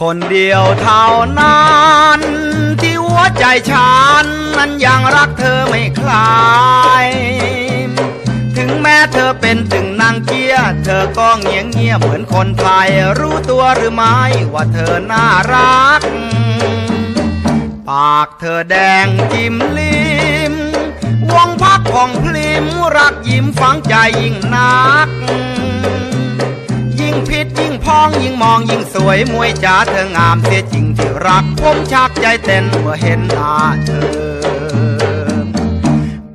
คนเดียวเท่านั้นที่หัวใจฉันนั้นยังรักเธอไม่คลาย ถึงแม้เธอเป็นถึงนางเกียร์เธอก็เงียบเงียบเหมือนคนไทย รู้ตัวหรือไม่ว่าเธอน่ารัก ปากเธอแดงจิ้มลิมวงพักของพลิมรักยิ้มฝังใจยิ่งนัก มองยิ่งสวยมวยจ๋าเธองามเสียจริงที่รัก ผมชักใจเต้นเมื่อเห็นหน้าเธอ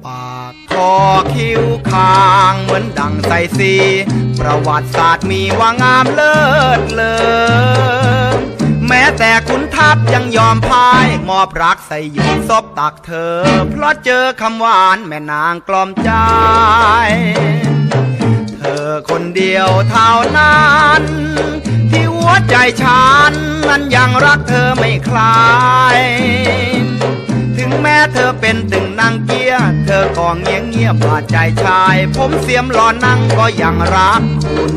ปากคอคิ้วคางเหมือนดังใสสีประวัติศาสตร์มีว่างามเลิศเลอแม้แต่คุณทัพยังยอมพาย มอบรักใส่หยุดซบตักเธอ เพราะเจอคำหวานแม่นางกล่อมใจเธอคนเดียวเท่านั้น วใจฉันนั้นยังรักเธอไม่คลาย ถึงแม้เธอเป็นตึงนางเกียร์เธอก็เงียบเงียบว่าใจชาย ผมเสียมหลอนนั่งก็ยังรักคุณ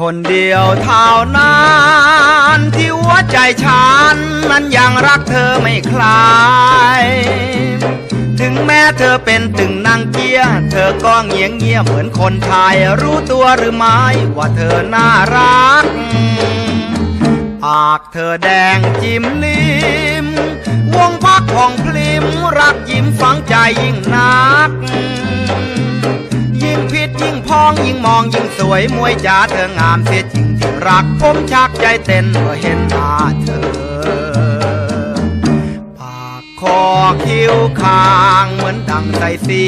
คนเดียวเท่านั้นที่หัวใจฉันนั้นยังรักเธอไม่คลาย ถึงแม้เธอเป็นตึงนางเกียร์เธอก็เงียบเงียบเหมือนคนไทยรู้ตัวหรือไม่ว่าเธอน่ารัก ปากเธอแดงจิ้มลิมวงพักของพลิมรักยิ้มฝังใจยิ่งนัก ยิ่งพิษยิ่งพองยิ่งมองยิ่ง วยมวยจ๋าเธองามเสียจริงที่รักผมชักใจเต้นเมื่อเห็นหน้าเธอ ปากคอคิ้วคางเหมือนดังใสสี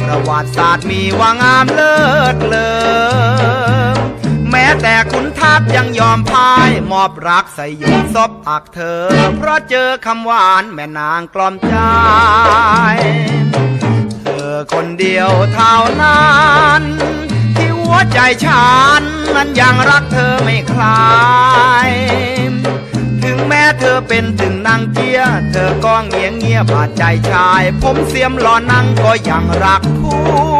ประวัติศาสตร์มีว่างามเลิศเลอแม้แต่คุณทัพยังยอมพ่ายมอบรักใส่หยดซบตักเธอ เพราะเจอคำหวานแม่นางกล่อมใจ เธอคนเดียวเท่านั้น ฉันนั้นยังรักเธอไม่คลาย ถึงแม้เธอเป็นถึงนางเกียเธอก็เงียงเงียบๆบาดใจชาย ผมเสียมหล่อนั่งก็ยังรักคุ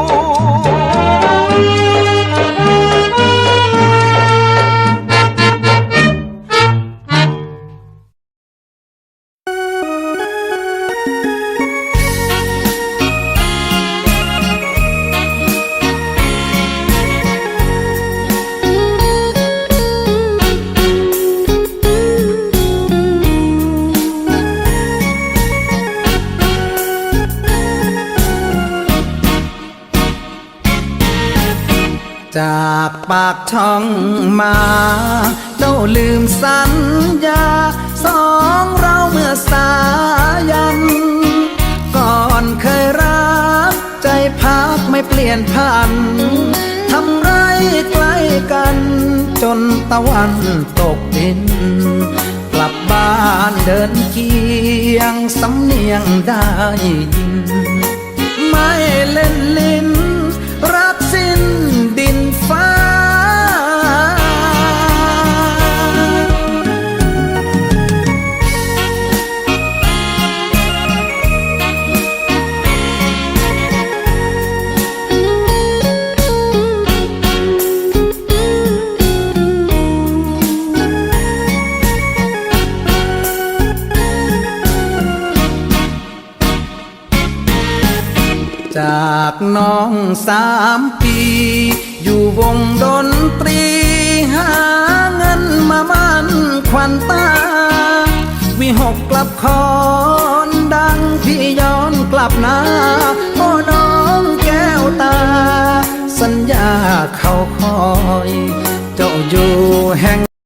จากปากช่องมา เจ้าลืมสัญญา สองเราเมื่อสายัน ก่อนเคยรัก ใจพักไม่เปลี่ยนพันทำไรใกล้กัน จนตะวันตกดิน กลับบ้านเดินเคียง สำเนียงได้ยิน ไม่เล่นลิ้น จากน้องสามปี อยู่วงดนตรี หาเงินมามันควันตา วิหกกลับคอนดังพี่ย้อนกลับนาโอ้น้องแก้วตา สัญญาเขาคอย เจ้าอยู่แห่ง